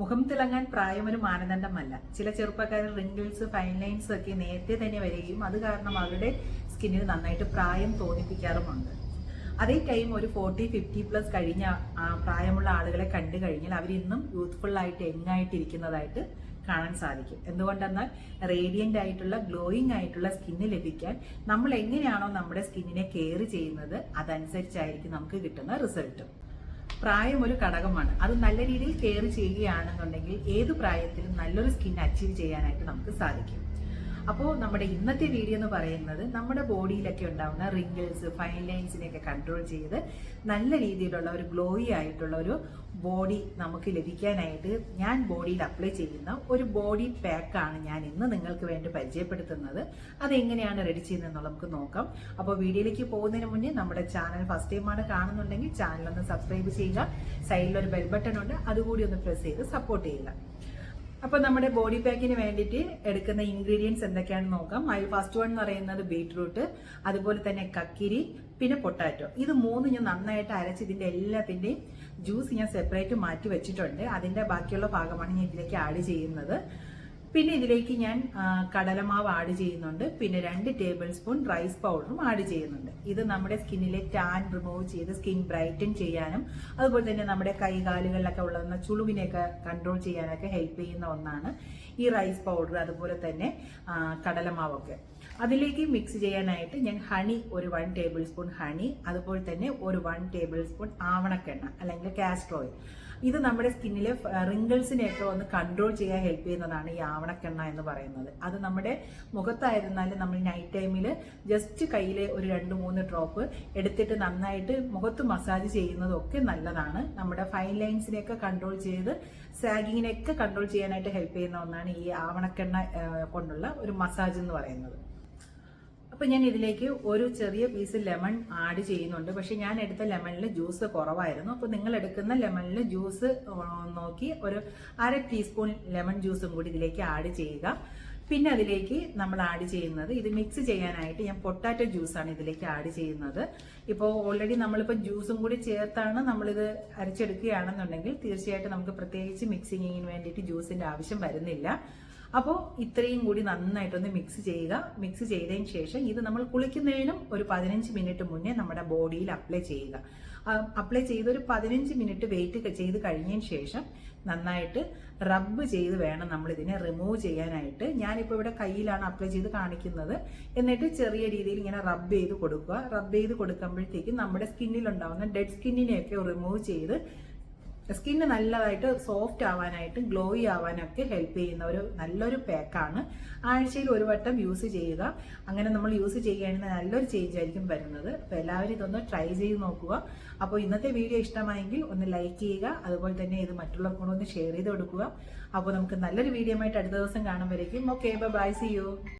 മുഖം തിളങ്ങാൻ പ്രായം ഒരു മാനദണ്ഡമല്ല. ചില ചെറുപ്പക്കാർ റിങ്കിൾസ് ഫൈൻ ലൈൻസ് ഒക്കെ നേരത്തെ തന്നെ വരികയും അത് കാരണം അവരുടെ സ്കിന്നിന് നന്നായിട്ട് പ്രായം തോന്നിപ്പിക്കാറുമുണ്ട്. അതേ ടൈം ഒരു ഫോർട്ടി ഫിഫ്റ്റി പ്ലസ് കഴിഞ്ഞ പ്രായമുള്ള ആളുകളെ കണ്ടു കഴിഞ്ഞാൽ അവരിന്നും യൂത്ത്ഫുൾ ആയിട്ട് യങ്ങായിട്ടിരിക്കുന്നതായിട്ട് കാണാൻ സാധിക്കും. എന്തുകൊണ്ടെന്നാൽ റേഡിയന്റ് ആയിട്ടുള്ള ഗ്ലോയിങ് ആയിട്ടുള്ള സ്കിന്ന് ലഭിക്കാൻ നമ്മൾ എങ്ങനെയാണോ നമ്മുടെ സ്കിന്നിനെ കെയർ ചെയ്യുന്നത് അതനുസരിച്ചായിരിക്കും നമുക്ക് കിട്ടുന്ന റിസൾട്ടും പ്രായം ഒരു ഘടകമാണ്. അത് നല്ല രീതിയിൽ കെയർ ചെയ്യുകയാണെന്നുണ്ടെങ്കിൽ ഏത് പ്രായത്തിലും നല്ലൊരു സ്കിൻ അച്ചീവ് ചെയ്യാനായിട്ട് നമുക്ക് സാധിക്കും. അപ്പോൾ നമ്മുടെ ഇന്നത്തെ വീഡിയോ എന്ന് പറയുന്നത് നമ്മുടെ ബോഡിയിലൊക്കെ ഉണ്ടാകുന്ന റിങ്കിൾസ് ഫൈൻ ലൈൻസിനെയൊക്കെ കൺട്രോൾ ചെയ്ത് നല്ല രീതിയിലുള്ള ഒരു ഗ്ലോയി ആയിട്ടുള്ള ഒരു ബോഡി നമുക്ക് ലഭിക്കാനായിട്ട് ഞാൻ ബോഡിയിൽ അപ്ലൈ ചെയ്യുന്ന ഒരു ബോഡി പാക്കാണ് ഞാൻ ഇന്ന് നിങ്ങൾക്ക് വേണ്ടി പരിചയപ്പെടുത്തുന്നത്. അതെങ്ങനെയാണ് റെഡി ചെയ്യുന്നതെന്നുള്ള നമുക്ക് നോക്കാം. അപ്പോൾ വീഡിയോയിലേക്ക് പോകുന്നതിന് മുന്നേ നമ്മുടെ ചാനൽ ഫസ്റ്റ് ടൈം ആണ് കാണുന്നുണ്ടെങ്കിൽ ചാനൽ ഒന്ന് സബ്സ്ക്രൈബ് ചെയ്യുക. സൈഡിൽ ഒരു ബെൽ ബട്ടൺ ഉണ്ട്. അതുകൂടി ഒന്ന് പ്രസ് ചെയ്ത് സപ്പോർട്ട് ചെയ്യുക. അപ്പൊ നമ്മുടെ ബോഡി പാക്കിന് വേണ്ടിയിട്ട് എടുക്കുന്ന ഇൻഗ്രീഡിയൻസ് എന്തൊക്കെയാണെന്ന് നോക്കാം. അതിൽ ഫസ്റ്റ് വൺ എന്ന് പറയുന്നത് ബീട്രൂട്ട് അതുപോലെ തന്നെ കക്കിരി പിന്നെ പൊട്ടാറ്റോ ഇത് മൂന്ന് ഞാൻ നന്നായിട്ട് അരച്ച് ഇതിന്റെ എല്ലാത്തിന്റെയും ജ്യൂസ് ഞാൻ സെപ്പറേറ്റ് മാറ്റി വെച്ചിട്ടുണ്ട്. അതിന്റെ ബാക്കിയുള്ള ഭാഗമാണ് ഞാൻ ഇതിലേക്ക് ആഡ് ചെയ്യുന്നത്. പിന്നെ ഇതിലേക്ക് ഞാൻ കടലമാവ് ആഡ് ചെയ്യുന്നുണ്ട്. പിന്നെ രണ്ട് ടേബിൾ സ്പൂൺ റൈസ് പൗഡറും ആഡ് ചെയ്യുന്നുണ്ട്. ഇത് നമ്മുടെ സ്കിന്നിലെ ടാൻ റിമൂവ് ചെയ്ത് സ്കിൻ ബ്രൈറ്റൻ ചെയ്യാനും അതുപോലെ തന്നെ നമ്മുടെ കൈകാലുകളിലൊക്കെ ഉള്ള ചുളുവിനെയൊക്കെ കൺട്രോൾ ചെയ്യാനൊക്കെ ഹെൽപ്പ് ചെയ്യുന്ന ഒന്നാണ് ഈ റൈസ് പൗഡർ അതുപോലെ തന്നെ കടലമാവൊക്കെ. അതിലേക്ക് മിക്സ് ചെയ്യാനായിട്ട് ഞാൻ ഹണി ഒരു വൺ ടേബിൾ സ്പൂൺ ഹണി അതുപോലെ തന്നെ ഒരു വൺ ടേബിൾ സ്പൂൺ ആവണക്കെണ്ണ അല്ലെങ്കിൽ കാസ്റ്റർ ഓയിൽ ഇത് നമ്മുടെ സ്കിന്നിലെ റിങ്കിൾസിനെയൊക്കെ ഒന്ന് കൺട്രോൾ ചെയ്യാൻ ഹെൽപ്പ് ചെയ്യുന്നതാണ് ഈ ആവണക്കെണ്ണ എന്ന് പറയുന്നത്. അത് നമ്മുടെ മുഖത്തായിരുന്നാലും നമ്മൾ നൈറ്റ് ടൈമിൽ ജസ്റ്റ് കയ്യിൽ ഒരു രണ്ട് മൂന്ന് ഡ്രോപ്പ് എടുത്തിട്ട് നന്നായിട്ട് മുഖത്ത് മസാജ് ചെയ്യുന്നതൊക്കെ നല്ലതാണ്. നമ്മുടെ ഫൈൻ ലൈൻസിനെയൊക്കെ കൺട്രോൾ ചെയ്ത് സാഗിങ്ങിനെയൊക്കെ കൺട്രോൾ ചെയ്യാനായിട്ട് ഹെൽപ്പ് ചെയ്യുന്ന ഒന്നാണ് ഈ ആവണക്കെണ്ണ കൊണ്ടുള്ള ഒരു മസാജ് എന്ന് പറയുന്നത്. അപ്പൊ ഞാൻ ഇതിലേക്ക് ഒരു ചെറിയ പീസ് ലെമൺ ആഡ് ചെയ്യുന്നുണ്ട്. പക്ഷെ ഞാൻ എടുത്ത ലെമണിൽ ജ്യൂസ് കുറവായിരുന്നു. അപ്പോൾ നിങ്ങൾ എടുക്കുന്ന ലെമണിൽ ജ്യൂസ് നോക്കി ഒരു അര ടീസ്പൂൺ ലെമൺ ജ്യൂസും കൂടി ഇതിലേക്ക് ആഡ് ചെയ്യുക. പിന്നെ അതിലേക്ക് നമ്മൾ ആഡ് ചെയ്യുന്നത് ഇത് മിക്സ് ചെയ്യാനായിട്ട് ഞാൻ പൊട്ടാറ്റോ ജ്യൂസാണ് ഇതിലേക്ക് ആഡ് ചെയ്യുന്നത്. ഇപ്പോൾ ഓൾറെഡി നമ്മളിപ്പോൾ ജ്യൂസും കൂടി ചേർത്താണ് നമ്മളിത് അരച്ചെടുക്കുകയാണെന്നുണ്ടെങ്കിൽ തീർച്ചയായിട്ടും നമുക്ക് പ്രത്യേകിച്ച് മിക്സിങ്ങിന് വേണ്ടിയിട്ട് ജ്യൂസിന്റെ ആവശ്യം വരുന്നില്ല. അപ്പോൾ ഇത്രയും കൂടി നന്നായിട്ടൊന്ന് മിക്സ് ചെയ്യുക. മിക്സ് ചെയ്തതിന് ശേഷം ഇത് നമ്മൾ കുളിക്കുന്നതിനും ഒരു പതിനഞ്ച് മിനിറ്റ് മുന്നേ നമ്മുടെ ബോഡിയിൽ അപ്ലൈ ചെയ്യുക. അപ്ലൈ ചെയ്ത് ഒരു പതിനഞ്ച് മിനിറ്റ് വെയിറ്റ് ചെയ്ത് കഴിഞ്ഞതിന് ശേഷം നന്നായിട്ട് റബ്ബ് ചെയ്ത് വേണം നമ്മൾ ഇതിനെ റിമൂവ് ചെയ്യാനായിട്ട്. ഞാനിപ്പോൾ ഇവിടെ കയ്യിലാണ് അപ്ലൈ ചെയ്ത് കാണിക്കുന്നത്. എന്നിട്ട് ചെറിയ രീതിയിൽ ഇങ്ങനെ റബ്ബ് ചെയ്ത് കൊടുക്കുക. റബ്ബ് ചെയ്ത് കൊടുക്കുമ്പോഴത്തേക്കും നമ്മുടെ സ്കിന്നിലുണ്ടാവുന്ന ഡെഡ് സ്കിന്നിനെയൊക്കെ റിമൂവ് ചെയ്ത് സ്കിന്ന് നല്ലതായിട്ട് സോഫ്റ്റ് ആവാനായിട്ട് ഗ്ലോയി ആവാനൊക്കെ ഹെൽപ്പ് ചെയ്യുന്ന ഒരു നല്ലൊരു പാക്കാണ്. ആഴ്ചയിൽ ഒരു വട്ടം യൂസ് ചെയ്യുക. അങ്ങനെ നമ്മൾ യൂസ് ചെയ്യുകയാണെങ്കിൽ നല്ലൊരു ചേഞ്ച് ആയിരിക്കും വരുന്നത്. അപ്പോൾ എല്ലാവരും ഇതൊന്ന് ട്രൈ ചെയ്ത് നോക്കുക. അപ്പോൾ ഇന്നത്തെ വീഡിയോ ഇഷ്ടമായെങ്കിൽ ഒന്ന് ലൈക്ക് ചെയ്യുക. അതുപോലെ തന്നെ ഇത് മറ്റുള്ളവർക്കൂടെ ഒന്ന് ഷെയർ ചെയ്ത് കൊടുക്കുക. അപ്പോൾ നമുക്ക് നല്ലൊരു വീഡിയോ ആയിട്ട് അടുത്ത ദിവസം കാണുമ്പോഴേക്കും. Okay bye see you